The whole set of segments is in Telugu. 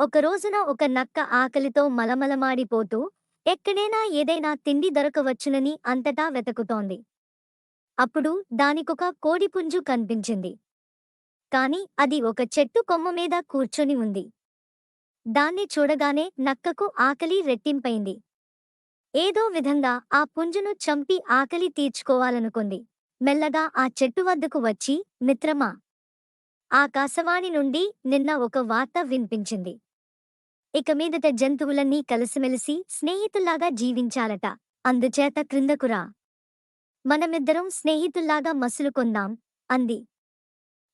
ఒక రోజున ఒక నక్క ఆకలితో మలమలమాడిపోతూ ఎక్కడైనా ఏదైనా తిండి దొరకవచ్చునని అంతటా వెతుకుతోంది. అప్పుడు దానికొక కోడిపుంజు కనిపించింది. కాని అది ఒక చెట్టు కొమ్మ మీద కూర్చొని ఉంది. దాన్ని చూడగానే నక్కకు ఆకలి రెట్టింపైంది. ఏదో విధంగా ఆ పుంజును చంపి ఆకలి తీర్చుకోవాలనుకుంది. మెల్లగా ఆ చెట్టు వద్దకు వచ్చి మిత్రమా ఆకాశవాణి నుండి నిన్న ఒక వార్త వినిపించింది. ఇక మీదట జంతువులన్నీ కలిసిమెలిసి స్నేహితుల్లాగా జీవించాలట. అందుచేత క్రిందకురా. మనమిద్దరం స్నేహితుల్లాగా మసులుకొందాం అంది.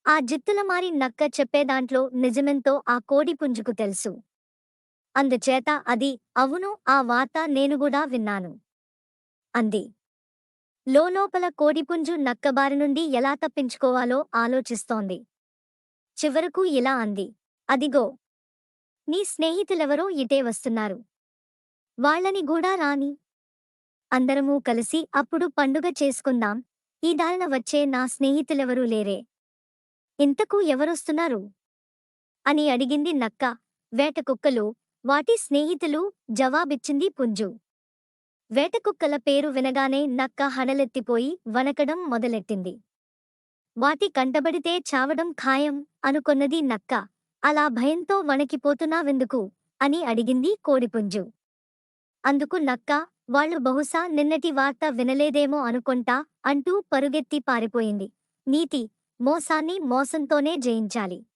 ఆ జిత్తులమారి నక్క చెప్పేదాంట్లో నిజమెంతో ఆ కోడిపుంజుకు తెలుసు. అందుచేత అది అవును ఆ వార్త నేనుగూడా విన్నాను అంది. లోలోపల కోడిపుంజు నక్కబారి నుండి ఎలా తప్పించుకోవాలో ఆలోచిస్తోంది. చివరకు ఇలా అంది. అదిగో నీ స్నేహితులెవరో ఇటే వస్తున్నారు. వాళ్ళని గూడా రాని. అందరమూ కలిసి అప్పుడు పండుగ చేసుకుందాం. ఈ దారిన వచ్చే నా స్నేహితులెవరూ లేరే. ఇంతకు ఎవరొస్తున్నారు? అని అడిగింది నక్క. వేటకుక్కలు వాటి స్నేహితులు జవాబిచ్చింది పుంజు. వేటకుక్కల పేరు వినగానే నక్క హడలెత్తిపోయి వణకడం మొదలెట్టింది. వాటి కంటబడితే చావడం ఖాయం అనుకొన్నది నక్క. అలా భయంతో వణకిపోతున్నావెందుకు అని అడిగింది కోడిపుంజు. అందుకు నక్క వాళ్ళు బహుశా నిన్నటి వార్త వినలేదేమో అనుకొంటా అంటూ పరుగెత్తి పారిపోయింది. నీతి మోసాన్ని మోసంతోనే జయించాలి.